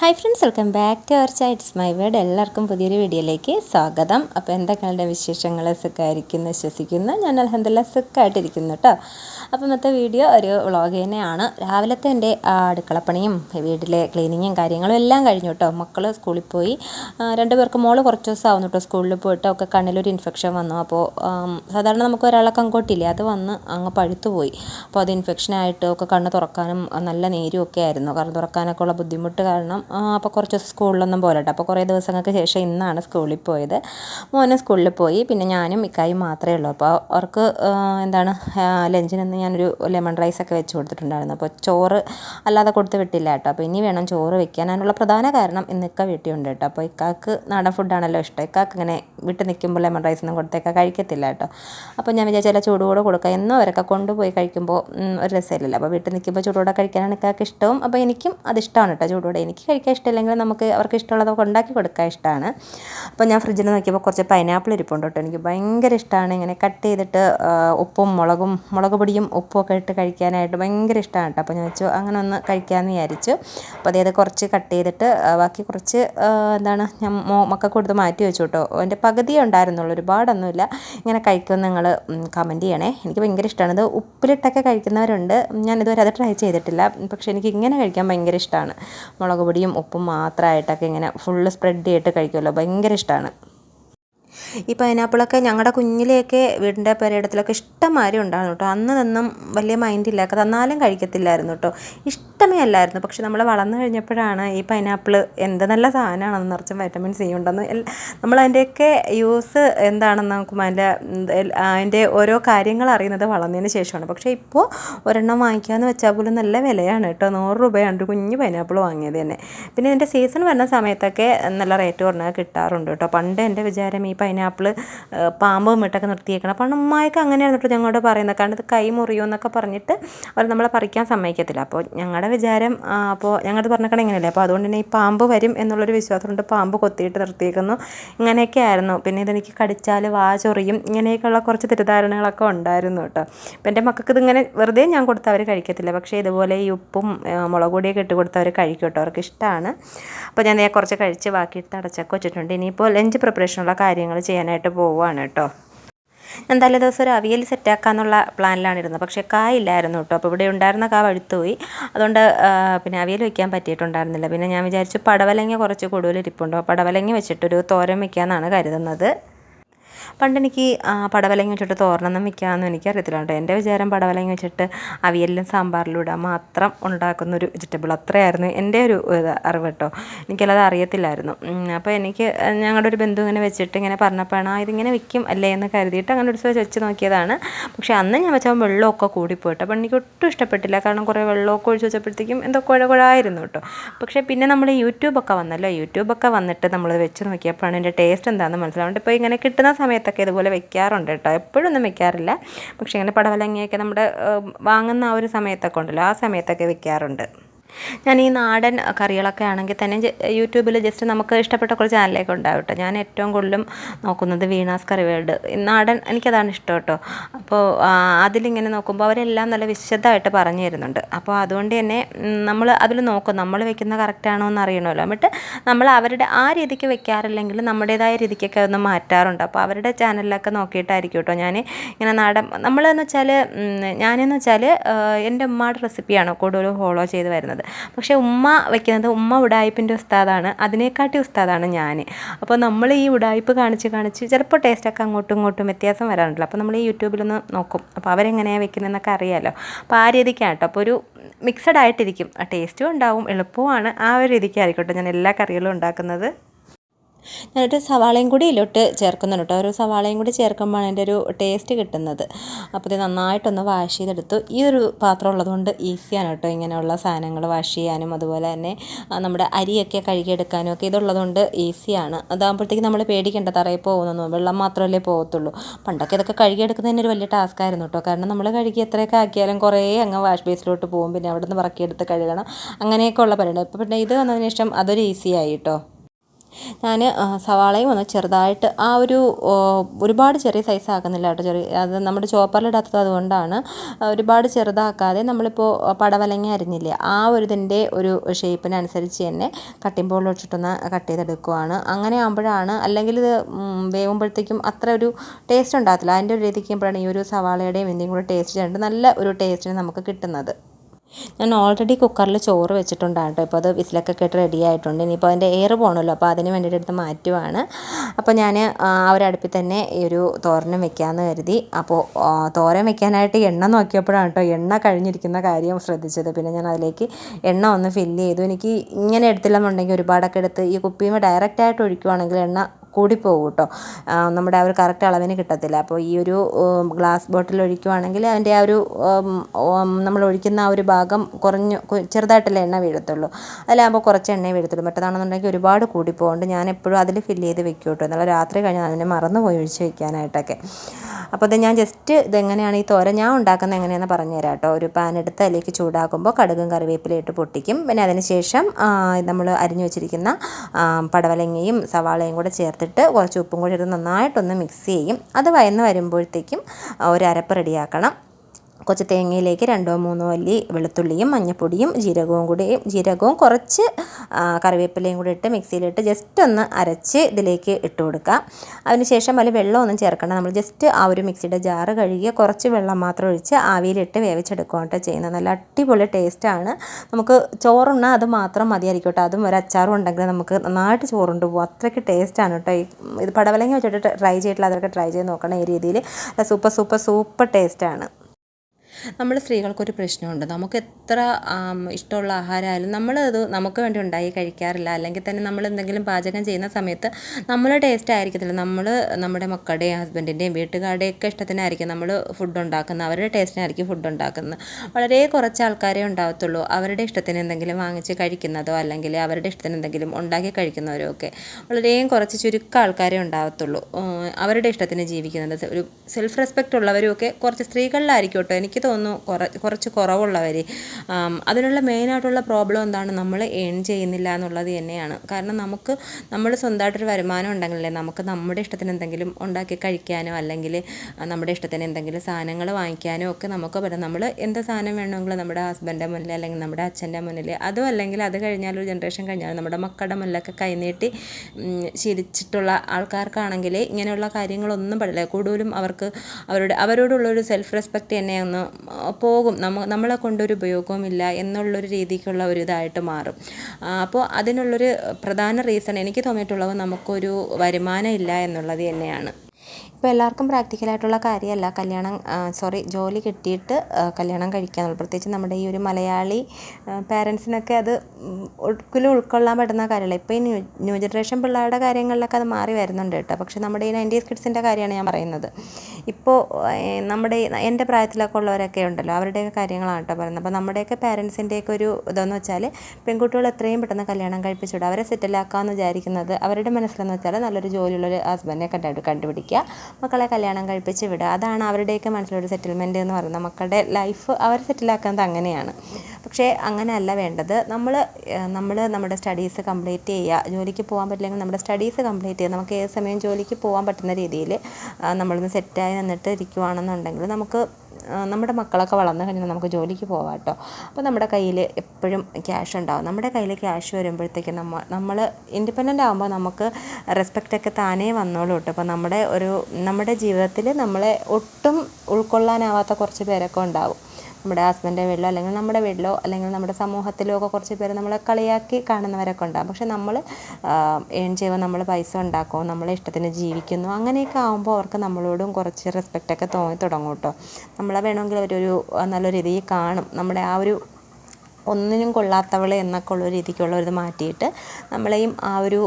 Hi friends welcome back to our ചൈറ്റ്സ് my word എല്ലാവർക്കും പുതിയൊരു വീഡിയോയിലേക്ക് സ്വാഗതം. അപ്പോൾ എന്തൊക്കെയാണ് വിശേഷങ്ങൾ സുഖമായിരിക്കുന്നു വിശ്വസിക്കുന്നു. ഞാൻ അലഹമില്ല സുഖമായിട്ടിരിക്കുന്നു കേട്ടോ അപ്പോൾ ഇന്നത്തെ വീഡിയോ ഒരു വ്ളോഗ് തന്നെയാണ്. രാവിലത്തെ എന്റെ അടുക്കളപ്പണിയും വീട്ടിലെ ക്ലീനിങ്ങും കാര്യങ്ങളും എല്ലാം കഴിഞ്ഞു കേട്ടോ മക്കൾ സ്കൂളിൽ പോയി. രണ്ടുപേർക്ക് രണ്ട് പേർക്ക് മോൾ കുറച്ച് ദിവസം ആവുന്നു കേട്ടോ സ്കൂളിൽ പോയിട്ട്. ഒക്കെ കണ്ണിലൊരു ഇൻഫെക്ഷൻ വന്നു. അപ്പോൾ സാധാരണ നമുക്ക് ഒരാളെ കങ്കോട്ടില്ലേ അത് വന്ന് അങ്ങ് പഴുത്തു പോയി. അപ്പോൾ അത് ഇൻഫെക്ഷനായിട്ട് ഒക്കെ കണ്ണ് തുറക്കാനും നല്ല നീരും ഒക്കെ ആയിരുന്നു. കണ്ണ് തുറക്കാനൊക്കെ ഉള്ള ബുദ്ധിമുട്ട് കാരണം അപ്പോൾ കുറച്ച് ദിവസം സ്കൂളിലൊന്നും പോരട്ടെ അപ്പോൾ കുറേ ദിവസങ്ങൾക്ക് ശേഷം ഇന്നാണ് സ്കൂളിൽ പോയത്. മോനും സ്കൂളിൽ പോയി. പിന്നെ ഞാനും ഇക്കായും മാത്രമേ ഉള്ളൂ. അപ്പോൾ അവർക്ക് എന്താണ് ലഞ്ചിന് ഇന്ന് ഞാനൊരു ലെമൺ റൈസ് ഒക്കെ വെച്ച് കൊടുത്തിട്ടുണ്ടായിരുന്നു. അപ്പോൾ ചോറ് അല്ലാതെ കൊടുത്ത് വിട്ടില്ല കേട്ടോ. അപ്പോൾ ഇനി വേണം ചോറ് വെക്കാൻ അതിനുള്ള പ്രധാന കാരണം ഇന്ന് ഇക്ക വീട്ടിലുണ്ട് കേട്ടോ. അപ്പോൾ ഇക്കാക്ക് നാടൻ ഫുഡാണല്ലോ ഇഷ്ടം. ഇക്കാക്ക് ഇങ്ങനെ വീട്ടിൽ നിൽക്കുമ്പോൾ ലെമൺ റൈസ് ഒന്നും കൊടുത്തേക്കാൻ കഴിക്കത്തില്ല കേട്ടോ. അപ്പോൾ ഞാൻ വിചാരിച്ചാൽ ചൂടോടെ കൊടുക്കുക എന്നോ അവരൊക്കെ കൊണ്ടുപോയി കഴിക്കുമ്പോൾ ഒരു രസമില്ലല്ലോ. അപ്പോൾ വീട്ടിൽ നിൽക്കുമ്പോൾ ചൂടോടെ കഴിക്കാനാണ് ഇക്കാക്ക് ഇഷ്ടവും. അപ്പോൾ എനിക്കും അത് ഇഷ്ടമാണ് കേട്ടോ ചൂടോടെ. എനിക്ക് കഴിക്കാൻ ഇഷ്ടമില്ലെങ്കിൽ നമുക്ക് അവർക്ക് ഇഷ്ടമുള്ളതൊക്കെ ഉണ്ടാക്കി കൊടുക്കാൻ ഇഷ്ടമാണ്. അപ്പോൾ ഞാൻ ഫ്രിഡ്ജിൽ നോക്കിയപ്പോൾ കുറച്ച് പൈനാപ്പിൾ ഇരിപ്പുണ്ട് കേട്ടോ. എനിക്ക് ഭയങ്കര ഇഷ്ടമാണ്. ഇങ്ങനെ കട്ട് ചെയ്തിട്ട് ഉപ്പും മുളകും മുളക് പൊടിയും ഉപ്പും ഒക്കെ ഇട്ട് കഴിക്കാനായിട്ട് ഭയങ്കര ഇഷ്ടമാണ് കേട്ടോ. അപ്പോൾ ഞാൻ വെച്ചു. അങ്ങനെ ഒന്ന് കഴിക്കാമെന്ന് വിചാരിച്ചു. അപ്പോൾ അതായത് കുറച്ച് കട്ട് ചെയ്തിട്ട് ബാക്കി കുറച്ച് എന്താണ് ഞാൻ മോ മക്കൾക്ക് കൊടുത്ത് മാറ്റി വെച്ചു കേട്ടോ. എന്റെ പകുതിയേ ഉണ്ടായിരുന്നുള്ളൂ. ഒരുപാടൊന്നുമില്ല. ഇങ്ങനെ കഴിക്കുമെന്ന് നിങ്ങൾ കമന്റ് ചെയ്യണേ. എനിക്ക് ഭയങ്കര ഇഷ്ടമാണ്. ഇത് ഉപ്പിലിട്ടൊക്കെ കഴിക്കുന്നവരുണ്ട്. ഞാൻ ഇതുവരെ അത് ട്രൈ ചെയ്തിട്ടില്ല. പക്ഷേ എനിക്ക് ഇങ്ങനെ കഴിക്കാൻ ഭയങ്കര ഇഷ്ടമാണ്. മുളക് ഉപ്പും മാത്രമായിട്ടൊക്കെ ഇങ്ങനെ ഫുള്ള് സ്പ്രെഡ് ചെയ്തിട്ട് കഴിക്കുമല്ലോ. ഭയങ്കര ഇഷ്ടമാണ് ഈ പൈനാപ്പിളൊക്കെ ഞങ്ങളുടെ കുഞ്ഞിലെയൊക്കെ വീടിന്റെ പെരയിടത്തിലൊക്കെ ഇഷ്ടംമാതിരി ഉണ്ടായിരുന്നു കേട്ടോ അന്ന് നിന്നും വലിയ മൈൻഡില്ല തന്നാലും കഴിക്കത്തില്ലായിരുന്നു കേട്ടോ ഇഷ്ടമേ അല്ലായിരുന്നു പക്ഷെ നമ്മൾ വളർന്നു കഴിഞ്ഞപ്പോഴാണ് ഈ പൈനാപ്പിൾ എന്ത് നല്ല സാധനമാണെന്ന് നിറച്ചും വൈറ്റമിൻ സി ഉണ്ടെന്ന്. നമ്മൾ അതിന്റെയൊക്കെ യൂസ് എന്താണെന്ന് നമുക്ക് അതിന്റെ അതിന്റെ ഓരോ കാര്യങ്ങൾ അറിയുന്നത് വളർന്നതിന് ശേഷമാണ്. പക്ഷേ ഇപ്പോൾ ഒരെണ്ണം വാങ്ങിക്കാമെന്ന് വെച്ചാൽ പോലും നല്ല വിലയാണ് കേട്ടോ. നൂറ് രൂപയാണ് ഒരു കുഞ്ഞ് പൈനാപ്പിൾ വാങ്ങിയത് തന്നെ. പിന്നെ ഇതിന്റെ സീസൺ വരുന്ന സമയത്തൊക്കെ നല്ല റേറ്റ് കുറഞ്ഞാൽ കിട്ടാറുണ്ട് കേട്ടോ. പണ്ട് എന്റെ വിചാരം ഈ പൈനാപ്പിൾ പാമ്പ് മിട്ടൊക്കെ നിർത്തിയേക്കണം അപ്പം അമ്മായിക്ക് അങ്ങനെയാണ് കേട്ടോ ഞങ്ങളോട് പറയുന്നത്. കാരണം ഇത് കൈ മുറിയോ എന്നൊക്കെ പറഞ്ഞിട്ട് അവർ നമ്മളെ പറിക്കാൻ സമ്മതിക്കത്തില്ല. അപ്പോൾ ഞങ്ങളുടെ വിചാരം. ആ, അപ്പോൾ ഞങ്ങളുടെ പറഞ്ഞേക്കണം ഇങ്ങനെയല്ലേ? അപ്പോൾ അതുകൊണ്ട് തന്നെ ഈ പാമ്പ് വരും എന്നുള്ളൊരു വിശ്വാസം കൊണ്ട് പാമ്പ് കൊത്തിയിട്ട് നിർത്തിയേക്കുന്നു. ഇങ്ങനെയൊക്കെ ആയിരുന്നു. പിന്നെ ഇതെനിക്ക് കടിച്ചാൽ വാ ചൊറിയും ഇങ്ങനെയൊക്കെയുള്ള കുറച്ച് തെറ്റിദ്ധാരണകളൊക്കെ ഉണ്ടായിരുന്നു കേട്ടോ. അപ്പം എന്റെ മക്കൾക്ക് ഇതിങ്ങനെ വെറുതെ ഞാൻ കൊടുത്താൽ അവർ കഴിക്കത്തില്ല. പക്ഷേ ഇതുപോലെ ഈ ഉപ്പും മുളക് പൊടിയൊക്കെ ഇട്ട് കൊടുത്താൽ അവർ കഴിക്കും കേട്ടോ. അവർക്ക് ഇഷ്ടമാണ്. അപ്പോൾ ഞാൻ കുറച്ച് കഴിച്ച് ബാക്കി ഇട്ട് അടച്ചൊക്കെ വെച്ചിട്ടുണ്ട്. ഇനിയിപ്പോൾ ലഞ്ച് പ്രിപ്പറേഷനുള്ള കാര്യങ്ങൾ ചെയ്യാനായിട്ട് പോവുകയാണ് കേട്ടോ. ഞാൻ തലേ ദിവസം ഒരു അവിയൽ സെറ്റാക്കാന്നുള്ള പ്ലാനിലാണ് ഇരുന്നത് പക്ഷേ കായില്ലായിരുന്നു കേട്ടോ. അപ്പോൾ ഇവിടെ ഉണ്ടായിരുന്ന കാ വഴുത്തുപോയി. അതുകൊണ്ട് പിന്നെ അവിയൽ വയ്ക്കാൻ പറ്റിയിട്ടുണ്ടായിരുന്നില്ല. പിന്നെ ഞാൻ വിചാരിച്ചു പടവലങ്ങ കുറച്ച് കൂടുതൽ ഇരിപ്പുണ്ടോ. പടവലങ്ങ വെച്ചിട്ടൊരു തോരൻ വയ്ക്കാമെന്നാണ് കരുതുന്നത്. പണ്ട് എനിക്ക് പടവലങ്ങ വെച്ചിട്ട് തോരനൊന്നും വെക്കാമെന്നും എനിക്കറിയത്തില്ല കേട്ടോ. എന്റെ വിചാരം പടവലങ്ങ വെച്ചിട്ട് അവിയലിലും സാമ്പാറിലും ഇടാൻ മാത്രം ഉണ്ടാക്കുന്നൊരു വെജിറ്റബിൾ അത്രയായിരുന്നു എന്റെ ഒരു അറിവ് കേട്ടോ. എനിക്കല്ലാതെ അറിയത്തില്ലായിരുന്നു. അപ്പോൾ എനിക്ക് ഞങ്ങളുടെ ഒരു ബന്ധു ഇങ്ങനെ വെച്ചിട്ട് ഇങ്ങനെ പറഞ്ഞപ്പോഴാണ് ഇതിങ്ങനെ വെക്കും അല്ലേ? എന്ന് കരുതിയിട്ട് അങ്ങനെ ഒരു ദിവസം വെച്ച് നോക്കിയതാണ്. പക്ഷേ അന്ന് ഞാൻ വെച്ചാൽ വെള്ളമൊക്കെ കൂടിപ്പോയിട്ട് അപ്പോൾ എനിക്ക് ഒട്ടും ഇഷ്ടപ്പെട്ടില്ല. കാരണം കുറേ വെള്ളമൊക്കെ ഒഴിച്ച് വെച്ചപ്പോഴത്തേക്കും എന്തോ കുഴ കുഴായിരുന്നു കേട്ടോ. പക്ഷേ പിന്നെ നമ്മൾ യൂട്യൂബൊക്കെ വന്നല്ലോ. യൂട്യൂബൊക്കെ വന്നിട്ട് നമ്മൾ വെച്ച് നോക്കിയപ്പോഴാണ് എന്റെ ടേസ്റ്റ് എന്താണെന്ന് മനസ്സിലാവുന്നത്. ഇപ്പോൾ ഇങ്ങനെ കിട്ടുന്ന സമയത്തൊക്കെ ഇതുപോലെ വെക്കാറുണ്ട് കേട്ടോ. ഒന്നും വെക്കാറില്ല. പക്ഷേ ഇങ്ങനെ പടവലങ്ങയൊക്കെ നമ്മുടെ വാങ്ങുന്ന ആ ഒരു സമയത്തൊക്കെ ഉണ്ടല്ലോ ആ സമയത്തൊക്കെ വെക്കാറുണ്ട്. ഞാൻ ഈ നാടൻ കറികളൊക്കെ ആണെങ്കിൽ തന്നെ യൂട്യൂബിൽ ജസ്റ്റ് നമുക്ക് ഇഷ്ടപ്പെട്ട കുറച്ച് ചാനലൊക്കെ ഉണ്ടാവും കേട്ടോ. ഞാൻ ഏറ്റവും കൂടുതലും നോക്കുന്നത് വീണാസ് കറി വേൾഡ് നാടൻ എനിക്കതാണ് ഇഷ്ടം കേട്ടോ. അപ്പോൾ അതിലിങ്ങനെ നോക്കുമ്പോൾ അവരെല്ലാം നല്ല വിശദമായിട്ട് പറഞ്ഞു തരുന്നുണ്ട് അപ്പോൾ അതുകൊണ്ട് തന്നെ നമ്മൾ അതിൽ നോക്കും. നമ്മൾ വെക്കുന്ന കറക്റ്റാണോ എന്ന് അറിയണമല്ലോ. എന്നിട്ട് നമ്മൾ അവരുടെ ആ രീതിക്ക് വെക്കാറില്ലെങ്കിൽ നമ്മുടേതായ രീതിക്കൊക്കെ ഒന്ന് മാറ്റാറുണ്ട്. അപ്പോൾ അവരുടെ ചാനലിലൊക്കെ നോക്കിയിട്ടായിരിക്കും കേട്ടോ ഞാൻ ഇങ്ങനെ നാടൻ നമ്മളെന്ന് വെച്ചാൽ ഞാനെന്ന് വെച്ചാൽ എന്റെ ഉമ്മയുടെ റെസിപ്പിയാണ് കൂടുതലും ഫോളോ ചെയ്ത് വരുന്നത്. പക്ഷേ ഉമ്മ വെക്കുന്നത് ഉമ്മ ഉടായ്പിന്റെ ഉസ്താദാണ്. അതിനെക്കാട്ടി ഉസ്താദാണ് ഞാൻ അപ്പോൾ നമ്മൾ ഈ ഉടായ്പ് കാണിച്ച് കാണിച്ച് ചിലപ്പോൾ ടേസ്റ്റൊക്കെ അങ്ങോട്ടും ഇങ്ങോട്ടും വ്യത്യാസം വരാറുണ്ടല്ലോ. അപ്പോൾ നമ്മൾ ഈ യൂട്യൂബിലൊന്ന് നോക്കും. അപ്പോൾ അവരെങ്ങനെയാണ് വെക്കുന്നതെന്നൊക്കെ അറിയാമല്ലോ അപ്പോൾ ആ രീതിക്കാണ് കേട്ടോ അപ്പോൾ ഒരു മിക്സഡ് ആയിട്ടിരിക്കും. ആ ടേസ്റ്റും ഉണ്ടാവും. എളുപ്പമാണ് ആ ഒരു രീതിക്കായിരിക്കട്ടെ ഞാൻ എല്ലാ കറികളും ഉണ്ടാക്കുന്നത്. ഞാനൊരു സവാളയും കൂടി ഇതിലോട്ട് ചേർക്കുന്നുണ്ട് കേട്ടോ. ഒരു സവാളയും കൂടി ചേർക്കുമ്പോഴാണ് അതിന്റെ ഒരു ടേസ്റ്റ് കിട്ടുന്നത്. അപ്പോൾ ഇത് നന്നായിട്ടൊന്ന് വാഷ് ചെയ്തെടുത്തു. ഈ ഒരു പാത്രം ഉള്ളതുകൊണ്ട് ഈസിയാണ് കേട്ടോ ഇങ്ങനെയുള്ള സാധനങ്ങൾ വാഷ് ചെയ്യാനും അതുപോലെ തന്നെ നമ്മുടെ അരിയൊക്കെ കഴുകിയെടുക്കാനും ഒക്കെ ഇതുള്ളതുകൊണ്ട് ഈസിയാണ് അതാകുമ്പോഴത്തേക്ക് നമ്മൾ പേടിക്കേണ്ട തറയിൽ പോകുന്നൊന്നും വെള്ളം മാത്രമല്ലേ പോകത്തുള്ളൂ. പണ്ടൊക്കെ ഇതൊക്കെ കഴുകിയെടുക്കുന്നതിന് ഒരു വലിയ ടാസ്ക് ആയിരുന്നു കേട്ടോ. കാരണം നമ്മൾ കഴുകി എത്രയൊക്കെ ആക്കിയാലും കുറേ അങ്ങ് വാഷ് ബേസിലോട്ട് പോകും. പിന്നെ അവിടെ നിന്ന് പറക്കിയെടുത്ത് കഴുകണം. അങ്ങനെയൊക്കെ ഉള്ള പരിപാടി. ഇപ്പോൾ പിന്നെ ഇത് വന്നതിന് ശേഷം അതൊരു ഈസി ആയി കേട്ടോ. ഞാൻ സവാളയും ഒന്ന് ചെറുതായിട്ട് ആ ഒരു ഒരുപാട് ചെറിയ സൈസ് ആക്കുന്നില്ല കേട്ടോ. ചെറിയ അത് നമ്മുടെ ചോപ്പറിലിടാത്തത് അതുകൊണ്ടാണ്. ഒരുപാട് ചെറുതാക്കാതെ നമ്മളിപ്പോൾ പടവലങ്ങ അരിഞ്ഞില്ലേ ആ ഒരു ഇതിന്റെ ഒരു ഷേപ്പിനനുസരിച്ച് തന്നെ കട്ടിംഗ് ബോർഡിൽ വെച്ചിട്ടൊന്ന് കട്ട് ചെയ്തെടുക്കുവാണ്. അങ്ങനെ ആകുമ്പോഴാണ് അല്ലെങ്കിൽ ഇത് വേവുമ്പോഴത്തേക്കും അത്ര ഒരു ടേസ്റ്റ് ഉണ്ടാകത്തില്ല. അതിന്റെ ഒരു രീതിക്ക് ഈ ഒരു സവാളയുടെയും ഇതിന്റെയും കൂടെ ടേസ്റ്റ് ചേർന്നിട്ട് നല്ല ഒരു ടേസ്റ്റിന് നമുക്ക് കിട്ടുന്നത്. ഞാൻ ഓൾറെഡി കുക്കറിൽ ചോറ് വെച്ചിട്ടുണ്ട് കേട്ടോ ഇപ്പോൾ അത് വിസിലൊക്കെ കേട്ട് റെഡി ആയിട്ടുണ്ട്. ഇനിയിപ്പോൾ അതിന്റെ എയർ പോകണമല്ലോ അപ്പോൾ അതിന് വേണ്ടിയിട്ട് എടുത്ത് മാറ്റുവാണ്. അപ്പോൾ ഞാൻ ആ ഒരു അടുപ്പിൽ തന്നെ ഈ ഒരു തോരനും വെക്കാമെന്ന് കരുതി. അപ്പോൾ തോരൻ വെക്കാനായിട്ട് എണ്ണ നോക്കിയപ്പോഴാണ് കേട്ടോ എണ്ണ കഴിഞ്ഞിരിക്കുന്ന കാര്യം ശ്രദ്ധിച്ചത്. പിന്നെ ഞാൻ അതിലേക്ക് എണ്ണ ഒന്ന് ഫില്ല് ചെയ്തു. എനിക്ക് ഇങ്ങനെ എടുത്തില്ലെന്നുണ്ടെങ്കിൽ ഒരുപാടൊക്കെ എടുത്ത് ഈ കുപ്പിയുമ്പോൾ ഡയറക്റ്റായിട്ട് ഒഴിക്കുവാണെങ്കിൽ എണ്ണ കൂടിപ്പോകും കേട്ടോ നമ്മുടെ ആ ഒരു കറക്റ്റ് അളവിന് കിട്ടത്തില്ല. അപ്പോൾ ഈ ഒരു ഗ്ലാസ് ബോട്ടിൽ ഒഴിക്കുവാണെങ്കിൽ അതിന്റെ ആ ഒരു നമ്മൾ ഒഴിക്കുന്ന ആ ഒരു ഭാഗം കുറഞ്ഞു ചെറുതായിട്ടല്ലേ എണ്ണ വീഴത്തുള്ളൂ. അതിലാകുമ്പോൾ കുറച്ച് എണ്ണയെ വീഴത്തുള്ളൂ. മറ്റേതാണെന്നുണ്ടെങ്കിൽ ഒരുപാട് കൂടിപ്പോകുന്നുണ്ട് ഞാൻ എപ്പോഴും അതിൽ ഫില്ല് ചെയ്ത് വെക്കും കേട്ടോ എന്നാൽ രാത്രി കഴിഞ്ഞാൽ അതിനെ മറന്നു പോയി ഒഴിച്ച് വെക്കാനായിട്ടൊക്കെ. അപ്പോൾ അത് ഞാൻ ജസ്റ്റ് ഇതെങ്ങനെയാണ് ഈ തോര ഞാൻ ഉണ്ടാക്കുന്നത് എങ്ങനെയാണെന്ന് പറഞ്ഞുതരാം കേട്ടോ ഒരു പാൻ എടുത്ത് അതിലേക്ക് ചൂടാക്കുമ്പോൾ കടുകും കറിവേപ്പിലയും പൊട്ടിക്കും. പിന്നെ അതിന് ശേഷം നമ്മൾ അരിഞ്ഞു വെച്ചിരിക്കുന്ന പടവലങ്ങയും സവാളയും കൂടെ ചേർത്തിട്ട് കുറച്ച് ഉപ്പും കൂടി ഇട്ട് നന്നായിട്ടൊന്ന് മിക്സ് ചെയ്യും. അത് വയന്ന് വരുമ്പോഴത്തേക്കും ഒരു അരപ്പ് റെഡിയാക്കണം കുറച്ച് തേങ്ങയിലേക്ക് രണ്ടോ മൂന്നോ അല്ലി വെളുത്തുള്ളിയും മഞ്ഞൾപ്പൊടിയും ജീരകവും കൂടി ജീരകവും കുറച്ച് കറിവേപ്പിലയും കൂടി ഇട്ട് മിക്സിയിലിട്ട് ജസ്റ്റ് ഒന്ന് അരച്ച് ഇതിലേക്ക് ഇട്ട് കൊടുക്കുക അതിനുശേഷം അതിൽ വെള്ളമൊന്നും ചേർക്കണം നമ്മൾ ജസ്റ്റ് ആ ഒരു മിക്സിയുടെ ജാറ് കഴുകി കുറച്ച് വെള്ളം മാത്രം ഒഴിച്ച് ആവിയിലിട്ട് വേവിച്ചെടുക്കുകയാണ് ചെയ്യുന്നത്. നല്ല അടിപൊളി ടേസ്റ്റാണ് നമുക്ക് ചോറുണ്ണാൽ അത് മാത്രം മതിയായിരിക്കും കേട്ടോ. അതും ഒരു അച്ചാറും ഉണ്ടെങ്കിൽ നമുക്ക് നന്നായിട്ട് ചോറുണ്ട് പോകും അത്രയ്ക്ക് ടേസ്റ്റാണ് കേട്ടോ. ഈ ഇത് പടവലങ്ങ വെച്ചിട്ട് ട്രൈ ചെയ്തിട്ടില്ല. അതൊക്കെ ട്രൈ ചെയ്ത് നോക്കണം. ഈ രീതിയിൽ. സൂപ്പർ സൂപ്പർ സൂപ്പർ ടേസ്റ്റാണ് നമ്മൾ സ്ത്രീകൾക്കൊരു പ്രശ്നമുണ്ട്. നമുക്ക് എത്ര ഇഷ്ടമുള്ള ആഹാരമായാലും നമ്മളത് നമുക്ക് വേണ്ടി ഉണ്ടായി കഴിക്കാറില്ല. അല്ലെങ്കിൽ തന്നെ നമ്മൾ എന്തെങ്കിലും പാചകം ചെയ്യുന്ന സമയത്ത് നമ്മളെ ടേസ്റ്റ് ആയിരിക്കത്തില്ല. നമ്മൾ നമ്മുടെ മക്കളുടെയും ഹസ്ബൻഡിന്റെയും വീട്ടുകാരുടെയൊക്കെ ഇഷ്ടത്തിനായിരിക്കും നമ്മൾ ഫുഡ് ഉണ്ടാക്കുന്നത്. അവരുടെ ടേസ്റ്റിനായിരിക്കും ഫുഡ് ഉണ്ടാക്കുന്നത്. വളരെ കുറച്ച് ആൾക്കാരെ ഉണ്ടാകത്തുള്ളൂ അവരുടെ ഇഷ്ടത്തിന് എന്തെങ്കിലും വാങ്ങിച്ച് കഴിക്കുന്നതോ അല്ലെങ്കിൽ അവരുടെ ഇഷ്ടത്തിന് എന്തെങ്കിലും ഉണ്ടാക്കി കഴിക്കുന്നവരോ ഒക്കെ വളരെയും കുറച്ച് ചുരുക്കം ആൾക്കാരെ ഉണ്ടാകത്തുള്ളൂ അവരുടെ ഇഷ്ടത്തിന് ജീവിക്കുന്നത്. ഒരു സെൽഫ് റെസ്പെക്റ്റ് ഉള്ളവരും ഒക്കെ കുറച്ച് സ്ത്രീകളിലായിരിക്കും കേട്ടോ. എനിക്ക് തോന്നുന്നു കുറ കുറച്ച് കുറവുള്ളവർ അതിനുള്ള മെയിനായിട്ടുള്ള പ്രോബ്ലം എന്താണ്? നമ്മൾ ഏൺ ചെയ്യുന്നില്ല എന്നുള്ളത് തന്നെയാണ്. കാരണം നമുക്ക് നമ്മൾ സ്വന്തമായിട്ടൊരു വരുമാനം ഉണ്ടെങ്കിലേ നമുക്ക് നമ്മുടെ ഇഷ്ടത്തിന് എന്തെങ്കിലും ഉണ്ടാക്കി കഴിക്കാനോ അല്ലെങ്കിൽ നമ്മുടെ ഇഷ്ടത്തിന് എന്തെങ്കിലും സാധനങ്ങൾ വാങ്ങിക്കാനോ ഒക്കെ നമുക്ക് പറ്റും. നമ്മൾ എന്ത് സാധനം വേണമെങ്കിലും നമ്മുടെ ഹസ്ബൻഡിന്റെ മുന്നിൽ അല്ലെങ്കിൽ നമ്മുടെ അച്ഛന്റെ മുന്നിൽ അതും അല്ലെങ്കിൽ അത് കഴിഞ്ഞാൽ ഒരു ജനറേഷൻ കഴിഞ്ഞാൽ നമ്മുടെ മക്കളുടെ മുന്നിലൊക്കെ കൈനീട്ടി ശീലിച്ചിട്ടുള്ള ആൾക്കാർക്കാണെങ്കിൽ ഇങ്ങനെയുള്ള കാര്യങ്ങളൊന്നും പറ്റില്ല. കൂടുതലും അവർക്ക് അവരുടെ അവരോടുള്ളൊരു സെൽഫ് റെസ്പെക്റ്റ് തന്നെ ഒന്ന് പോകും. നമ്മ നമ്മളെ കൊണ്ടൊരു ഉപയോഗവുമില്ല എന്നുള്ളൊരു രീതിക്കുള്ള ഒരു ഇതായിട്ട് മാറും. അപ്പോൾ അതിനുള്ളൊരു പ്രധാന റീസൺ എനിക്ക് തോന്നിയിട്ടുള്ളത് നമുക്കൊരു വരുമാനം ഇല്ല എന്നുള്ളത് തന്നെയാണ്. ഇപ്പോൾ എല്ലാവർക്കും പ്രാക്ടിക്കലായിട്ടുള്ള കാര്യമല്ല. കല്യാണം സോറി ജോലി കിട്ടിയിട്ട് കല്യാണം കഴിക്കുക എന്നുള്ളത് പ്രത്യേകിച്ച് നമ്മുടെ ഈ ഒരു മലയാളി പാരൻസിനൊക്കെ അത് ഒരിക്കലും ഉൾക്കൊള്ളാൻ പറ്റുന്ന കാര്യമല്ല. ഇപ്പോൾ ഈ ന്യൂ ന്യൂ ജനറേഷൻ പിള്ളേരുടെ കാര്യങ്ങളിലൊക്കെ അത് മാറി വരുന്നുണ്ട് കേട്ടോ. പക്ഷേ നമ്മുടെ ഈ നയന്റീസ് കിഡ്സിന്റെ കാര്യമാണ് ഞാൻ പറയുന്നത്. ഇപ്പോൾ നമ്മുടെ എന്റെ പ്രായത്തിലൊക്കെ ഉള്ളവരൊക്കെ ഉണ്ടല്ലോ. അവരുടെയൊക്കെ കാര്യങ്ങളാണ് കേട്ടോ പറയുന്നത്. അപ്പോൾ നമ്മുടെയൊക്കെ പാരൻസിന്റെയൊക്കെ ഒരു ഇതെന്ന് വെച്ചാൽ പെൺകുട്ടികൾ എത്രയും പെട്ടെന്ന് കല്യാണം കഴിപ്പിച്ചുവിടുക അവരെ സെറ്റിലാക്കാമെന്ന് വിചാരിക്കുന്നത് അവരുടെ മനസ്സിലെന്ന് വെച്ചാൽ നല്ലൊരു ജോലിയുള്ളൊരു ഹസ്ബൻഡിനെ കണ്ടു കണ്ടുപിടിക്കുക. മക്കളെ കല്യാണം കഴിപ്പിച്ച് വിടുക. അതാണ് അവരുടെയൊക്കെ മനസ്സിലൊരു സെറ്റിൽമെന്റ് എന്ന് പറയുന്നത്. മക്കളുടെ ലൈഫ് അവർ സെറ്റിലാക്കുന്നത് അങ്ങനെയാണ്. പക്ഷേ അങ്ങനെയല്ല വേണ്ടത്. നമ്മൾ നമ്മൾ നമ്മുടെ സ്റ്റഡീസ് കംപ്ലീറ്റ് ചെയ്യുക. ജോലിക്ക് പോകാൻ പറ്റില്ലെങ്കിൽ നമ്മുടെ സ്റ്റഡീസ് കംപ്ലീറ്റ് ചെയ്യുക. നമുക്ക് ഏത് സമയം ജോലിക്ക് പോകാൻ പറ്റുന്ന രീതിയിൽ നമ്മളൊന്ന് സെറ്റായി നിന്നിട്ട് ഇരിക്കുവാണെന്നുണ്ടെങ്കിൽ നമുക്ക് നമ്മുടെ മക്കളൊക്കെ വളർന്നു കഴിഞ്ഞാൽ നമുക്ക് ജോലിക്ക് പോകാം കേട്ടോ. അപ്പോൾ നമ്മുടെ കയ്യിൽ എപ്പോഴും ക്യാഷ് ഉണ്ടാവും. നമ്മുടെ കയ്യിൽ ക്യാഷ് വരുമ്പോഴത്തേക്കും നമ്മൾ നമ്മൾ ഇൻഡിപെൻഡന്റ് ആകുമ്പോൾ നമുക്ക് റെസ്പെക്റ്റൊക്കെ താനേ വന്നോളൂ കേട്ടോ. അപ്പോൾ നമ്മുടെ ഒരു നമ്മുടെ ജീവിതത്തിൽ നമ്മളെ ഒട്ടും ഉൾക്കൊള്ളാനാവാത്ത കുറച്ച് പേരൊക്കെ ഉണ്ടാവും. നമ്മുടെ ഹസ്ബൻഡിന്റെ വീട്ടിലോ അല്ലെങ്കിൽ നമ്മുടെ വീട്ടിലോ അല്ലെങ്കിൽ നമ്മുടെ സമൂഹത്തിലോ ഒക്കെ കുറച്ച് പേര് നമ്മളെ കളിയാക്കി കാണുന്നവരൊക്കെ ഉണ്ടാകും. പക്ഷെ നമ്മൾ ഏൺ ചെയ്യുമ്പോൾ നമ്മൾ പൈസ ഉണ്ടാക്കും നമ്മളെ ഇഷ്ടത്തിന് ജീവിക്കുന്നു അങ്ങനെയൊക്കെ ആകുമ്പോൾ അവർക്ക് നമ്മളോടും കുറച്ച് റെസ്പെക്റ്റൊക്കെ തോന്നി തുടങ്ങും കേട്ടോ. നമ്മളെ വേണമെങ്കിൽ അവരൊരു നല്ല രീതിയിൽ കാണും. നമ്മുടെ ആ ഒരു ഒന്നിനും കൊള്ളാത്തവൾ എന്നൊക്കെ ഉള്ള രീതിക്കുള്ള ഒരു മാറ്റിയിട്ട് നമ്മളെയും ആ ഒരു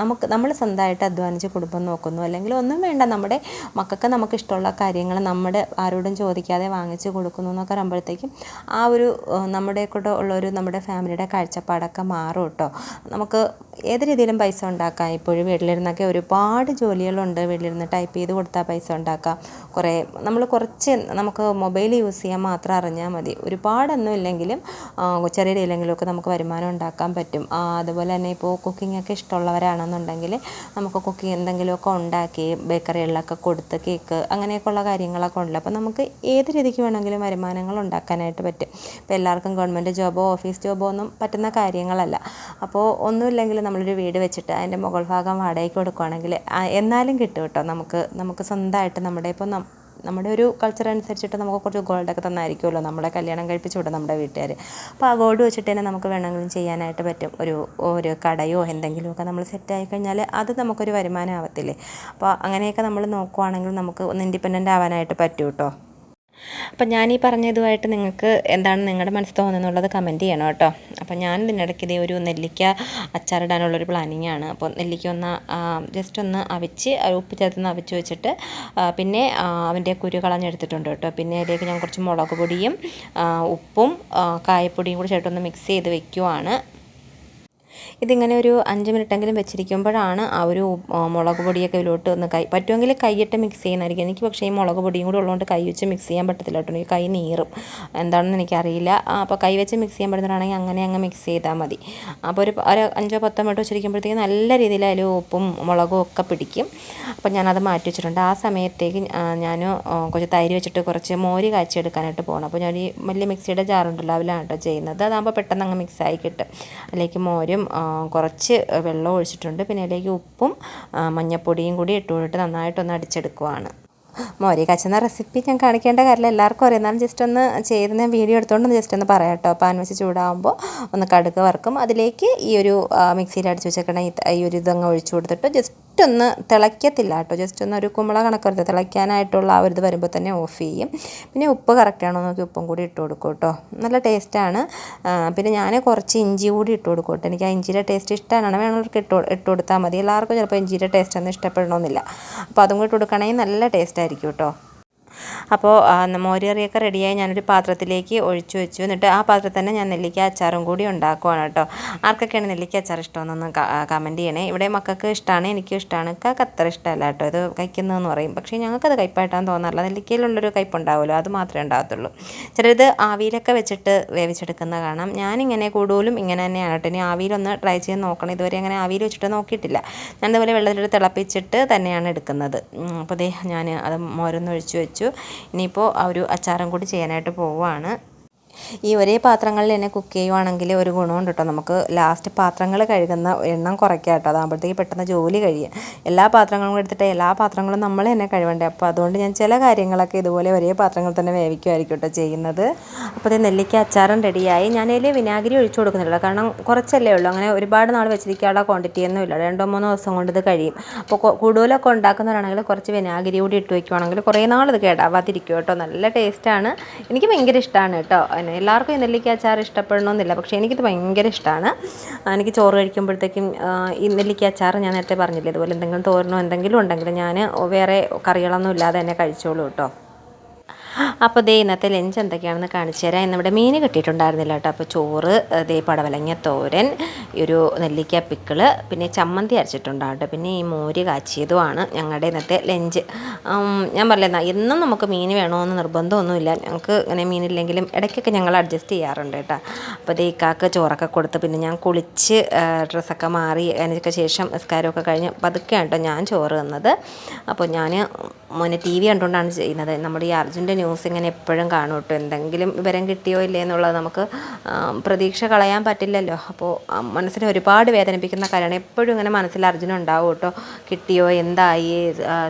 നമുക്ക് നമ്മൾ സ്വന്തമായിട്ട് അധ്വാനിച്ച് കുടുംബം നോക്കുന്നു. അല്ലെങ്കിൽ ഒന്നും വേണ്ട നമ്മുടെ മക്കൾക്ക് നമുക്ക് ഇഷ്ടമുള്ള കാര്യങ്ങൾ നമ്മുടെ ആരോടും ചോദിക്കാതെ വാങ്ങിച്ച് കൊടുക്കുന്നു എന്നൊക്കെ പറയുമ്പോഴത്തേക്കും ആ ഒരു നമ്മുടെ കൂടെ ഉള്ളൊരു നമ്മുടെ ഫാമിലിയുടെ കാഴ്ചപ്പാടൊക്കെ മാറും കേട്ടോ. നമുക്ക് ഏത് രീതിയിലും പൈസ ഉണ്ടാക്കാം. ഇപ്പോഴും വീട്ടിലിരുന്നൊക്കെ ഒരുപാട് ജോലികളുണ്ട്. വീട്ടിലിരുന്ന് ടൈപ്പ് ചെയ്ത് കൊടുത്താൽ പൈസ ഉണ്ടാക്കാം. കുറേ നമ്മൾ കുറച്ച് നമുക്ക് മൊബൈൽ യൂസ് ചെയ്യാൻ മാത്രം അറിഞ്ഞാൽ മതി. ഒരുപാടൊന്നും ഇല്ലെങ്കിലും ചെറിയ രീതിയിലെങ്കിലുമൊക്കെ നമുക്ക് വരുമാനം ഉണ്ടാക്കാൻ പറ്റും. അതുപോലെ തന്നെ ഇപ്പോൾ ഒക്കെ ഇഷ്ടമുള്ളവരാണെന്നുണ്ടെങ്കിൽ നമുക്ക് കുക്കിംഗ് എന്തെങ്കിലുമൊക്കെ ഉണ്ടാക്കി ബേക്കറികളിലൊക്കെ കൊടുത്ത് കേക്ക് അങ്ങനെയൊക്കെ ഉള്ള കാര്യങ്ങളൊക്കെ ഉണ്ടല്ലോ. അപ്പോൾ നമുക്ക് ഏത് രീതിക്ക് വേണമെങ്കിലും വരുമാനങ്ങൾ ഉണ്ടാക്കാനായിട്ട് പറ്റും. ഇപ്പോൾ എല്ലാവർക്കും ഗവൺമെന്റ് ജോബോ ഓഫീസ് ജോബോ ഒന്നും പറ്റുന്ന കാര്യങ്ങളല്ല. അപ്പോൾ ഒന്നുമില്ലെങ്കിൽ നമ്മളൊരു വീട് വെച്ചിട്ട് അതിന്റെ മുകൾ ഭാഗം വാടകയ്ക്ക് കൊടുക്കുകയാണെങ്കിൽ എന്നാലും കിട്ടും കേട്ടോ. നമുക്ക് നമുക്ക് സ്വന്തമായിട്ട് നമ്മുടെ ഇപ്പോൾ നമ്മുടെ ഒരു കൾച്ചർ അനുസരിച്ചിട്ട് നമുക്ക് കുറച്ച് ഗോൾഡൊക്കെ തന്നായിരിക്കുമല്ലോ. നമ്മളെ കല്യാണം കഴിപ്പിച്ച് വിടും നമ്മുടെ വീട്ടുകാർ അപ്പോൾ ആ ഗോൾഡ് വെച്ചിട്ട് തന്നെ നമുക്ക് വേണമെങ്കിലും ചെയ്യാനായിട്ട് പറ്റും. ഒരു ഒരു കടയോ എന്തെങ്കിലുമൊക്കെ നമ്മൾ സെറ്റായി കഴിഞ്ഞാൽ അത് നമുക്കൊരു വരുമാനം ആവത്തില്ലേ? അപ്പോൾ അങ്ങനെയൊക്കെ നമ്മൾ നോക്കുവാണെങ്കിൽ നമുക്ക് ഒന്ന് ഇൻഡിപെൻഡന്റ് ആവാനായിട്ട് പറ്റും കേട്ടോ അപ്പം ഞാൻ ഈ പറഞ്ഞതുമായിട്ട് നിങ്ങൾക്ക് എന്താണ് നിങ്ങളുടെ മനസ്സിൽ തോന്നുന്നുള്ളത് കമന്റ് ചെയ്യണം കേട്ടോ. അപ്പം ഞാൻ ഇതിനിടയ്ക്ക് ഇതേ ഒരു നെല്ലിക്ക അച്ചാറിടാനുള്ളൊരു പ്ലാനിങ് ആണ്. അപ്പോൾ നെല്ലിക്ക ഒന്ന് ജസ്റ്റ് ഒന്ന് അവിച്ച് ഉപ്പ് ചേർത്തൊന്ന് അവിച്ച് വെച്ചിട്ട് പിന്നെ അവന്റെ കുരു കളഞ്ഞെടുത്തിട്ടുണ്ട് കേട്ടോ. പിന്നെ അതിലേക്ക് ഞാൻ കുറച്ച് മുളക് പൊടിയും ഉപ്പും കായപ്പൊടിയും കൂടി ചേർത്തൊന്ന് മിക്സ് ചെയ്ത് വെക്കുവാണ്. ഇതിങ്ങനെ ഒരു അഞ്ച് മിനിറ്റെങ്കിലും വെച്ചിരിക്കുമ്പോഴാണ് ആ ഒരു മുളക് പൊടിയൊക്കെ ഇതിലോട്ട് ഒന്ന് കൈ പറ്റുമെങ്കിൽ കൈയിട്ട് മിക്സ് ചെയ്യുന്നതായിരിക്കും എനിക്ക് പക്ഷേ ഈ മുളക് പൊടിയും കൂടി ഉള്ളതുകൊണ്ട് കൈ വെച്ച് മിക്സ് ചെയ്യാൻ പറ്റത്തില്ല കേട്ടോ. എനിക്ക് കൈ നീറും. എന്താണെന്ന് എനിക്കറിയില്ല. അപ്പോൾ കൈ വെച്ച് മിക്സ് ചെയ്യാൻ പറ്റുന്നതാണെങ്കിൽ അങ്ങനെ അങ്ങ് മിക്സ് ചെയ്താൽ മതി. അപ്പോൾ ഒരു ഒരു അഞ്ചോ പത്തോ മിനിറ്റ് വെച്ചിരിക്കുമ്പോഴത്തേക്കും നല്ല രീതിയിൽ അതിൽ ഉപ്പും മുളകും ഒക്കെ പിടിക്കും. അപ്പോൾ ഞാനത് മാറ്റി വെച്ചിട്ടുണ്ട്. ആ സമയത്തേക്ക് ഞാൻ കുറച്ച് തൈര് വെച്ചിട്ട് കുറച്ച് മോര് കാച്ചിയെടുക്കാനായിട്ട് പോകണം. അപ്പോൾ ഞാൻ ഈ വലിയ മിക്സിയുടെ ജാറുണ്ടല്ലോ അതിലാണ് കേട്ടോ ചെയ്യുന്നത്. അതാകുമ്പോൾ പെട്ടെന്ന് അങ്ങ് മിക്സ് ആയി കിട്ടും. അതിലേക്ക് മോരും കുറച്ച് വെള്ളം ഒഴിച്ചിട്ടുണ്ട്. പിന്നെ അതിലേക്ക് ഉപ്പും മഞ്ഞൾപ്പൊടിയും കൂടി ഇട്ട് കൊണ്ടിട്ട് നന്നായിട്ടൊന്ന് അടിച്ചെടുക്കുവാണ്. മോരി കച്ചെന്ന റെസിപ്പി ഞാൻ കാണിക്കേണ്ട കാര്യമില്ല. എല്ലാവർക്കും അറിയാം. എന്നാലും ജസ്റ്റ് ഒന്ന് ചെയ്ത് ഞാൻ വീഡിയോ എടുത്തുകൊണ്ട് ജസ്റ്റ് ഒന്ന് പറയാം കേട്ടോ പാൻ വെച്ച് ചൂടാകുമ്പോൾ ഒന്ന് കടുക് വറുക്കും. അതിലേക്ക് ഈ ഒരു മിക്സിയിൽ അടിച്ച് വെച്ചേക്കണ ഈ ഒരു ഇതങ്ങ് ഒഴിച്ചു കൊടുത്തിട്ട് ജസ്റ്റ് ഒന്ന് തിളയ്ക്കത്തില്ല കേട്ടോ. ജസ്റ്റ് ഒന്ന് ഒരു കുമ്പള കണക്ക് വരുന്നത് തിളയ്ക്കാനായിട്ടുള്ള ആ ഒരു ഇത് വരുമ്പോൾ തന്നെ ഓഫ് ചെയ്യും. പിന്നെ ഉപ്പ് കറക്റ്റ് ആണോ നോക്കി ഉപ്പും കൂടി ഇട്ട് കൊടുക്കും കേട്ടോ. നല്ല ടേസ്റ്റാണ് പിന്നെ ഞാൻ കുറച്ച് ഇഞ്ചി കൂടി ഇട്ട് കൊടുക്കും കേട്ടോ. എനിക്ക് ആ ഇഞ്ചിയുടെ ടേസ്റ്റ് ഇഷ്ടമാണ് വേണമെങ്കിൽ ഇട്ട് ഇട്ട് കൊടുത്താൽ മതി. എല്ലാവർക്കും ചിലപ്പോൾ ഇഞ്ചിയുടെ ടേസ്റ്റ് ഒന്നും ഇഷ്ടപ്പെടണമെന്നില്ല അപ്പോൾ അതും കൂടി ഇട്ട് കൊടുക്കുകയാണെങ്കിൽ നല്ല ടേസ്റ്റ് ആയിരിക്കും കേട്ടോ. അപ്പോൾ മോരുകറിയൊക്കെ മോര് കറിയൊക്കെ റെഡിയായി ഞാനൊരു പാത്രത്തിലേക്ക് ഒഴിച്ചു വെച്ചു. എന്നിട്ട് ആ പാത്രത്തിൽ തന്നെ ഞാൻ നെല്ലിക്ക അച്ചാറും കൂടി ഉണ്ടാക്കുവാണ് കേട്ടോ. ആർക്കൊക്കെയാണ് നെല്ലിക്ക അച്ചാർ ഇഷ്ടമെന്നൊന്ന് കമന്റ് ചെയ്യണേ. ഇവിടെ മക്കൾക്ക് ഇഷ്ടമാണ് എനിക്കും ഇഷ്ടമാണ് കാക്ക് അത്ര ഇഷ്ടമല്ല കേട്ടോ ഇത് കഴിക്കുന്നതെന്ന് പറയും. പക്ഷേ ഞങ്ങൾക്കത് കയ്പായിട്ടാന്ന് തോന്നാറില്ല. നെല്ലിക്കയിലുള്ളൊരു കയ്പ് ഉണ്ടാവുമല്ലോ അത് മാത്രമേ ഉണ്ടാകത്തുള്ളൂ. ചിലത് ആവിയിലൊക്കെ വെച്ചിട്ട് വേവിച്ചെടുക്കുന്ന കാണാം. ഞാനിങ്ങനെ കൂടുതലും ഇങ്ങനെ തന്നെയാണ് കേട്ടോ. ഇനി ആവിയിലൊന്ന് ട്രൈ ചെയ്ത് നോക്കണം. ഇതുവരെ അങ്ങനെ ആവിയിൽ വെച്ചിട്ട് നോക്കിയിട്ടില്ല. ഞാൻ ഇതുപോലെ വെള്ളത്തിൽ തിളപ്പിച്ചിട്ട് തന്നെയാണ് എടുക്കുന്നത്. അപ്പോൾ ദേ ഞാൻ അത് മോരൊന്ന് ഒഴിച്ച് വെച്ചു. ഇനിയിപ്പോൾ ഒരു അച്ചാറും കൂടി ചെയ്യാനായിട്ട് പോവുകയാണ് ഈ ഒരേ പാത്രങ്ങളിൽ തന്നെ കുക്ക് ചെയ്യുവാണെങ്കിൽ ഒരു ഗുണമുണ്ട് കേട്ടോ. നമുക്ക് ലാസ്റ്റ് പാത്രങ്ങൾ കഴുകുന്ന എണ്ണം കുറയ്ക്കാം കേട്ടോ. അതാകുമ്പോഴത്തേക്ക് പെട്ടെന്ന് ജോലി കഴിയും എല്ലാ പാത്രങ്ങളും എടുത്തിട്ട് എല്ലാ പാത്രങ്ങളും നമ്മൾ തന്നെ കഴുകണ്ടേ. അപ്പോൾ അതുകൊണ്ട് ഞാൻ ചില കാര്യങ്ങളൊക്കെ ഇതുപോലെ ഒരേ പാത്രങ്ങൾ തന്നെ വേവിക്കുമായിരിക്കും കേട്ടോ ചെയ്യുന്നത്. അപ്പോൾ നെല്ലിക്ക അച്ചാറും റെഡിയായി. ഞാൻ ഞാനതിൽ വിനാഗിരി ഒഴിച്ചു കൊടുക്കുന്നില്ല കാരണം കുറച്ചല്ലേ ഉള്ളൂ. അങ്ങനെ ഒരുപാട് നാൾ വെച്ചിരിക്കാനുള്ള ക്വാണ്ടിറ്റി ഒന്നും ഇല്ല. രണ്ടോ മൂന്നോ ദിവസം കൊണ്ട് ഇത് കഴിയും. അപ്പോൾ കൂടുതലൊക്കെ ഉണ്ടാക്കുന്നവരാണെങ്കിൽ കുറച്ച് വിനാഗിരി കൂടി ഇട്ട് വയ്ക്കുവാണെങ്കിൽ കുറേ നാൾ ഇത് കേടാവാതിരിക്കും കേട്ടോ. നല്ല ടേസ്റ്റാണ് എനിക്ക് ഭയങ്കര ഇഷ്ടമാണ് കേട്ടോ. എല്ലാവർക്കും ഈ നെല്ലിക്ക അച്ചാർ ഇഷ്ടപ്പെടണമെന്നില്ല. പക്ഷേ എനിക്കിത് ഭയങ്കര ഇഷ്ടമാണ് എനിക്ക് ചോറ് കഴിക്കുമ്പോഴത്തേക്കും ഈ നെല്ലിക്ക അച്ചാർ ഞാൻ നേരത്തെ പറഞ്ഞില്ലേ ഇതുപോലെ എന്തെങ്കിലും തോരണോ എന്തെങ്കിലും ഉണ്ടെങ്കിൽ ഞാൻ വേറെ കറികളൊന്നും ഇല്ലാതെ തന്നെ കഴിച്ചോളൂ കേട്ടോ. അപ്പോൾ ദേ ഇന്നത്തെ ലഞ്ച് എന്തൊക്കെയാണെന്ന് കാണിച്ചു തരാം. ഇന്നിവിടെ മീൻ കിട്ടിയിട്ടുണ്ടായിരുന്നില്ല കേട്ടോ. അപ്പോൾ ചോറ് ദേ പടവലങ്ങ തോരൻ ഒരു നെല്ലിക്ക പിക്കിൾ പിന്നെ ചമ്മന്തി അരച്ചിട്ടുണ്ടാവും പിന്നെ ഈ മോര് കാച്ചിയതുമാണ് ഞങ്ങളുടെ ഇന്നത്തെ ലഞ്ച് ഞാൻ പറഞ്ഞില്ല എന്നും നമുക്ക് മീൻ വേണമെന്ന് നിർബന്ധമൊന്നുമില്ല. ഞങ്ങൾക്ക് ഇങ്ങനെ മീനില്ലെങ്കിലും ഇടയ്ക്കൊക്കെ ഞങ്ങൾ അഡ്ജസ്റ്റ് ചെയ്യാറുണ്ട് കേട്ടോ. അപ്പോൾ ദേ ഇക്കാക്ക് ചോറൊക്കെ കൊടുത്ത് പിന്നെ ഞാൻ കുളിച്ച് ഡ്രസ്സൊക്കെ മാറി അതിനൊക്കെ ശേഷം നിസ്കാരമൊക്കെ കഴിഞ്ഞ് പതുക്കെയാണ് കേട്ടോ ഞാൻ ചോറ് തന്നത്. അപ്പോൾ ഞാൻ മോനെ ടി വി കണ്ടുകൊണ്ടാണ് ചെയ്യുന്നത്. നമ്മുടെ ഈ അർജുന്റെ ന്യൂസ് ഇങ്ങനെ എപ്പോഴും കാണും കേട്ടോ. എന്തെങ്കിലും വിവരം കിട്ടിയോ ഇല്ലേ എന്നുള്ളത് നമുക്ക് പ്രതീക്ഷ കളയാൻ പറ്റില്ലല്ലോ. അപ്പോൾ മനസ്സിനെ ഒരുപാട് വേദനിപ്പിക്കുന്ന കാര്യമാണ് എപ്പോഴും ഇങ്ങനെ മനസ്സിൽ അർജുന ഉണ്ടാവും കേട്ടോ. കിട്ടിയോ എന്തായി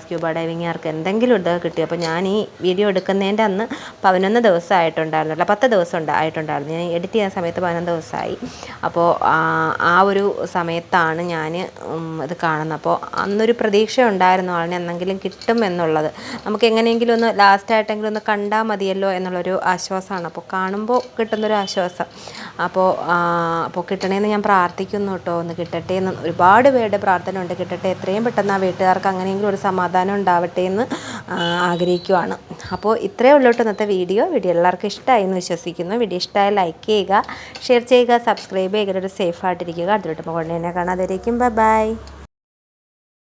സ്ക്യൂബ ഡൈവിങ്ങുകാർക്ക് എന്തെങ്കിലും ഇത് കിട്ടിയോ. അപ്പോൾ ഞാൻ ഈ വീഡിയോ എടുക്കുന്നതിന്റെ അന്ന് പതിനൊന്ന് ദിവസം ആയിട്ടുണ്ടായിരുന്നില്ല പത്ത് ദിവസം ഉണ്ട് ആയിട്ടുണ്ടായിരുന്നു. ഞാൻ എഡിറ്റ് ചെയ്യുന്ന സമയത്ത് പതിനൊന്ന് ദിവസമായി. അപ്പോൾ ആ ഒരു സമയത്താണ് ഞാൻ ഇത് കാണുന്നത്. അപ്പോൾ അന്നൊരു പ്രതീക്ഷ ഉണ്ടായിരുന്നു ആളിനെ എന്തെങ്കിലും കിട്ടും എന്നുള്ളത്. നമുക്ക് എങ്ങനെയെങ്കിലും ഒന്ന് ലാസ്റ്റായിട്ടെങ്കിലും ഒന്ന് കണ്ടാൽ മതിയല്ലോ എന്നുള്ളൊരു ആശ്വാസമാണ്. അപ്പോൾ കാണുമ്പോൾ കിട്ടുന്നൊരു ആശ്വാസം. അപ്പോൾ അപ്പോൾ കിട്ടണേന്ന് ഞാൻ പ്രാർത്ഥിക്കുന്നു കേട്ടോ. ഒന്ന് കിട്ടട്ടെ എന്ന് ഒരുപാട് പേരുടെ പ്രാർത്ഥന ഉണ്ട്. കിട്ടട്ടെ എത്രയും പെട്ടെന്ന് ആ വീട്ടുകാർക്ക് അങ്ങനെയെങ്കിലും ഒരു സമാധാനം ഉണ്ടാവട്ടെ എന്ന് ആഗ്രഹിക്കുവാണ്. അപ്പോൾ ഇത്രയേ ഉള്ളൂ ഇന്നത്തെ വീഡിയോ. വീഡിയോ എല്ലാവർക്കും ഇഷ്ടമായി എന്ന് വിശ്വസിക്കുന്നു. വീഡിയോ ഇഷ്ടമായി ലൈക്ക് ചെയ്യുക ഷെയർ ചെയ്യുക സബ്സ്ക്രൈബ് ചെയ്യുക ഒരു സേഫ് ആയിട്ടിരിക്കുക. അടുത്തോട്ട് കൊണ്ടുതന്നെ തന്നെ കാണാതിരിക്കും ബൈ ബൈ.